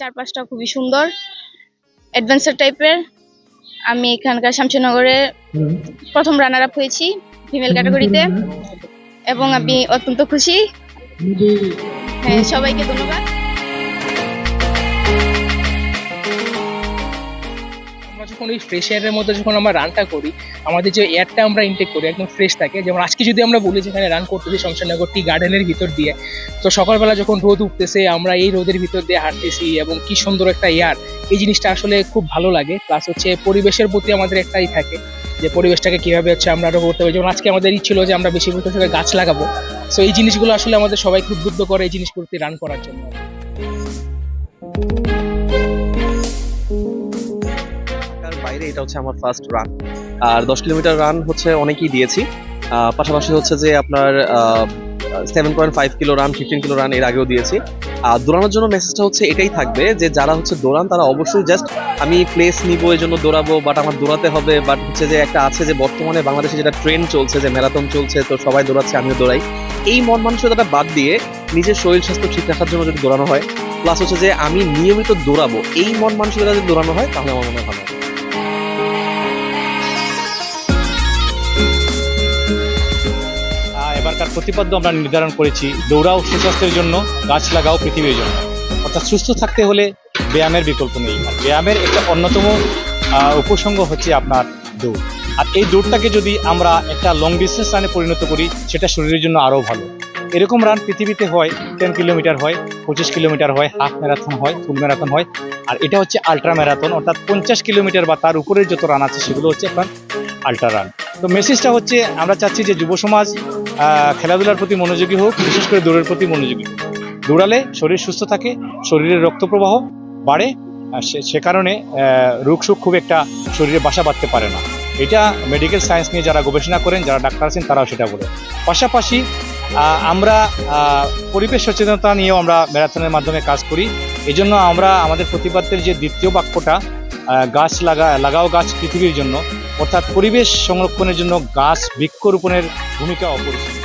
চারপাশটা খুবই সুন্দর অ্যাডভেঞ্চার টাইপের আমি এখানকার শামসুনগরে প্রথম রানার আপ হয়েছি ফিমেল ক্যাটাগরিতে এবং আমি অত্যন্ত খুশি। হ্যাঁ সবাইকে ধন্যবাদ। আমরা যখন এই ফ্রেশ এয়ারের মধ্যে যখন আমরা রানটা করি, আমাদের যে এয়ারটা আমরা ইনটেক করি একদম ফ্রেশ থাকে। যেমন আজকে যদি আমরা বলি যেখানে রান করতেছি শমশাননগর টি গার্ডেনের ভিতর দিয়ে, তো সকালবেলা যখন রোদ উঠতেছে, আমরা এই রোদের ভিতর দিয়ে হাঁটতেছি এবং কি সুন্দর একটা এয়ার এই জিনিসটা আসলে খুব ভালো লাগে। প্লাস হচ্ছে পরিবেশের প্রতি আমাদের একটাই থাকে যে পরিবেশটাকে কীভাবে হচ্ছে আমরা আরও করতে পারি। যেমন আজকে আমাদের ইচ্ছে ছিল যে আমরা বেশি বলতে থেকে গাছ লাগাবো। সো এই জিনিসগুলো আসলে আমাদের সবাইকে উদ্বুদ্ধ করে এই জিনিসগুলোতে রান করার জন্য। বাইরে এটা হচ্ছে আমার ফার্স্ট রান আর দশ কিলোমিটার রান হচ্ছে অনেকেই দিয়েছি। পাশাপাশি হচ্ছে যে আপনার seven point five kilo run fifteen kilo run এর আগেও দিয়েছি। আর দৌড়ানোর জন্য মেসেজটা হচ্ছে এটাই থাকবে যে যারা হচ্ছে দৌড়ান, তারা অবশ্যই জাস্ট আমি প্লেস নিব, এই জন্য দৌড়াবো বাট আমার দৌড়াতে হবে বাট হচ্ছে যে একটা আছে যে বর্তমানে বাংলাদেশে যেটা ট্রেন্ড চলছে, যে ম্যারাথন চলছে, তো সবাই দৌড়াচ্ছে, আমিও দৌড়াই। এই মন মানসিকতাটা বাদ দিয়ে নিজের শরীর স্বাস্থ্য ঠিক রাখার জন্য যদি দৌড়ানো হয় প্লাস হচ্ছে যে আমি নিয়মিত দৌড়াবো, এই মন মানসিকতা যদি দৌড়ানো হয়, তাহলে আমার মনে হয় ভালো এবারকার প্রতিপাদ্য আমরা নির্ধারণ করেছি, দৌড়াও সুস্বাস্থ্যের জন্য, গাছ লাগাও পৃথিবীর জন্য। অর্থাৎ সুস্থ থাকতে হলে ব্যায়ামের বিকল্প নেই। আর ব্যায়ামের একটা অন্যতম উপসঙ্গ হচ্ছে আপনার দৌড়। আর এই দৌড়টাকে যদি আমরা একটা লং ডিস্টেন্স রানে পরিণত করি, সেটা শরীরের জন্য আরও ভালো। এরকম রান পৃথিবীতে হয় টেন কিলোমিটার হয়, পঁচিশ কিলোমিটার হয় হাফ ম্যারাথন হয় ফুল ম্যারাথন হয়। আর এটা হচ্ছে আলট্রা ম্যারাথন অর্থাৎ পঞ্চাশ কিলোমিটার বা তার উপরের যত রান আছে, সেগুলো হচ্ছে আপনার আলট্রা রান তো মেসেজটা হচ্ছে, আমরা চাচ্ছি যে যুব সমাজ খেলাধুলার প্রতি মনোযোগী হোক, বিশেষ করে দৌড়ের প্রতি মনোযোগী হোক। দৌড়ালে শরীর সুস্থ থাকে, শরীরের রক্ত প্রবাহ বাড়ে সে- কারণে রোগ সুখ খুব একটা শরীরে বাসা বাঁধতে পারে না। এটা মেডিকেল সায়েন্স নিয়ে যারা গবেষণা করেন, যারা ডাক্তার আছেন, তারাও সেটা বলে পাশাপাশি আমরা পরিবেশ সচেতনতা নিয়েও আমরা ম্যারাথনের মাধ্যমে কাজ করি। এই জন্য আমরা আমাদের প্রতিপাদ্যের যে দ্বিতীয় বাক্যটা গাছ লাগা, লাগাও গাছ পৃথিবীর জন্য অর্থাৎ পরিবেশ সংরক্ষণের জন্য গাছ বৃক্ষরোপণের ভূমিকা অপরিসীম।